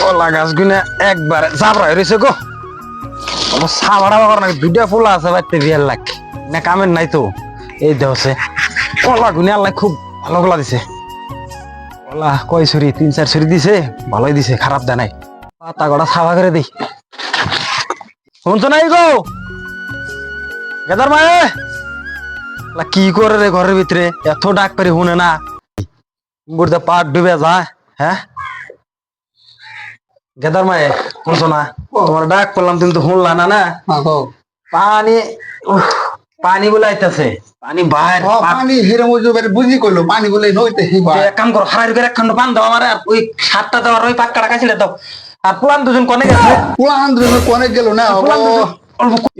কলা গাছ গুনে একবারে চাপড়া রয়েছে গো। আমার সাবাড়া বাবার নাকি দুইটা ফুল আছে বাড়তে বিয়ার লাগ। না কামের নাই তো। এই দেহছে কলা গুনে আল্লাহ খুব ভালো কলা দিছে। কলা কয় ছুরি? তিন, চার ছুরি দিছে, ভালোই দিছে, খারাপ দেয় নাই। পাতা গড়া সাবা করে দিই। শুনছো নাই গো? গেদার মায়ে কি করে রে ঘরের ভিতরে? এত ডাক পারি শুনে না। বুড়তে পাট ডুবে যায় হ্যাঁ? গেদার মায়ে শুনছো না? তোমার ডাক করলাম তুমি তো শুনলা না না? পানি উফ, পানি বলে আইতাছে। পানি বাইর পানি হিরে মজুবের বুঝি করল পানি বলে নইতে এক কাম করো হারাই করে এক খন্ড পান দাও আমার আর ওই সাতটা দেওয়ার ওই পাক কাটা কাছিলে দাও। আর পুরান দুজন কনে গেছে? পুরা আন্দ্রে কোনে গেল না? দুজন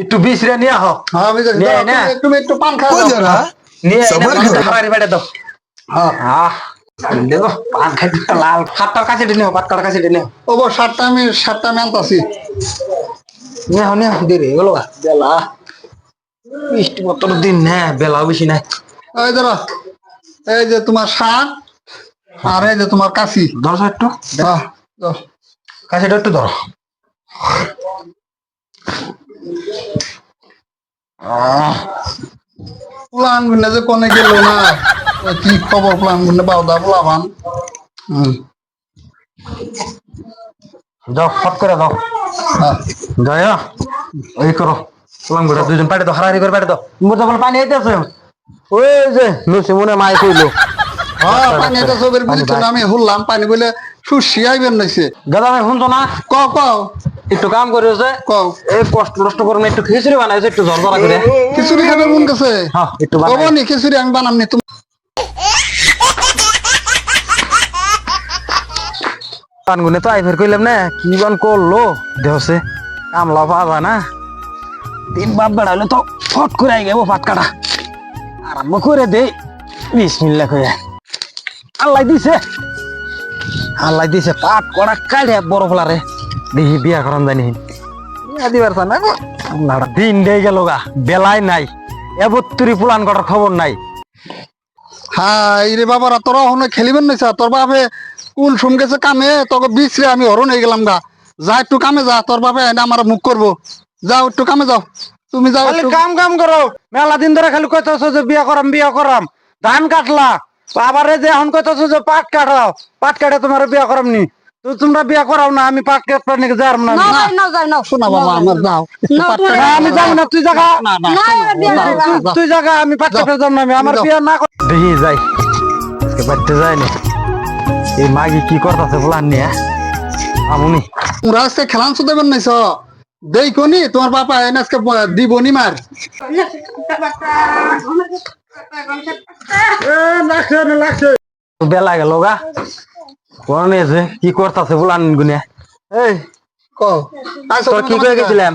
একটু নিয়ে আহ হ্যাঁ আমি নিয়ে আয় না। একটু একটু পান খা কই যারা? নিয়ে। হারাই বেড়ে দাও। হ্যাঁ। আহ। দেখো পান খাইতে লাল সাতটার কাছে নিও পাট কাছে নিও। ও বো সাতটা আমি সাতটা আমি আনতাছি। নিয়ে নিয়ে দেরি এগুলো বেলা। বৃষ্টি মতন দিন না বেলাও বেশি নাই। এই ধরো এই যে তোমার শাক আর এই যে তোমার কাশি। ধরো একটু। একটু ধরো। আহ প্লান গুনে যে কোনে গেল না। কি খবর প্লান গুনে বাউদা পোলাবান যাও ফট করে দাও হ্যাঁ। ওই করো সালাম করে দুজন পাড়ে দাও হারাহারি করে পাড়ে দাও। মোটা বল পানি আইতেছে। ওই যে নসি মনে মাই কইলো। হ্যাঁ পানি এটা সবের বুঝি তো আমি হুললাম পানি বলে সুশি আইবেন নাইছে। গাদা ভাই শুনছো না? ক কও। একটু কাম করেছে কও। এই কষ্ট কষ্ট করে না একটু খিচুড়ি বানাইছে একটু জল জলা করে। খিচুড়ি খাবে মন গেছে? হ্যাঁ একটু বানাই। কবনি খিচুড়ি আমি বানামনি তুমি পানগুনে তো আইফের কইলাম না, কি বান করল? দেহসে কামলা যায় না। দিন বাপ বেড়াইলে তো ফট করে আই গেবো পাট কাটা। আরম্ভ করে দে বিসমিল্লা করে আল্লাহ দিছে। আল্লাহ দিছে, পাট করা কাটে বড় ফলারে দেখি বিয়া করান জানি দিবার না দিন দিয়ে গেল গা, বেলায় নাই। এবত্তরি পুলান করার খবর নাই। হ্যাঁ রে বাবারা, তোরা হনে খেলিবেন নাইছা তোর বাপে কুল সুম গেছে কামে তোকে বিছরে আমি হরণ হয়ে গেলাম গা। যা একটু কামে যা তোর বাপে এনে আমার মুখ করব। যাও একটু কামে যাও। তুমি যাও খালি কাম কাম করো। মেলা দিন ধরে খালি কইতেছ যে বিয়া করাম বিয়া করাম। ধান কাটলা। আবার যে এখন কইতেছ যে পাট কাটাও। পাট কাটে তোমার বিয়া করাম নি তো তোমরা বিয়া করাও না আমি পাট কাটতে নাকি যার না? না না যাই না শোনা বাবা আমার যাও। না, না, আমি যাব না তুই না না না, যাও। তুই জাগা আমি পাট কাটতে যাব না আমি আমার। বিয়া না কর- দেখি যাই। আজকে বাড়তে যায়নি এই মাগি কি করতেছে বলার নিয়ে? আমুনি তোমরা আজকে খেলাংশ দেবেন নাইছ দেখো নি তোমার বাপা এনে আজকে দিবনি মার। বেলা গেল গা। কোন কি করতেছে বলান গুনে এই কি করে গেছিলাম?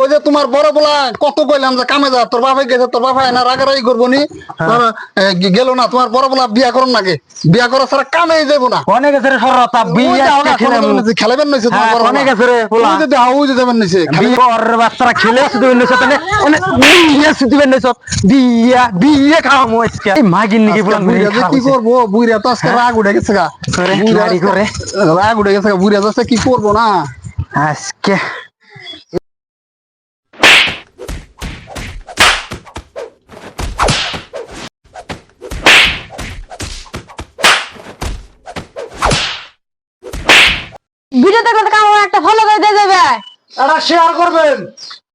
ওই যে তোমার বড় বলা কত কইলাম যে কামে যা তোর বাপে গেছে তোর বাপা এনা রাগারাগি করব নি। তোর গেল না তোমার বড় বলা বিয়া করুন নাকি? বিয়া করা ছাড়া কামে যাব না। গেছে রে সরতা বিয়া খেলাবেন নাইছে তোমার হ্যাঁ, বড় কোনে বলা। গেছে রে পোলা? ওই যে যাবেন নাইছে বিয়ার বাচ্চারা খেলে শুধু নিছ তাহলে অনেক বিয়া শুধু নিছ। বিয়া বিয়া খাওয়া মোয়াজকে এই মাগিন নাকি বুড়িয়া কি করব বুড়িয়া তো আজকে রাগ উঠে গেছে গা। রাগ উঠে গেছে বুড়িয়া যাচ্ছে কি করব না? আজকে ভিডিও দেখলে একটা ফলো করে দিয়ে যাবে। শেয়ার করবেন।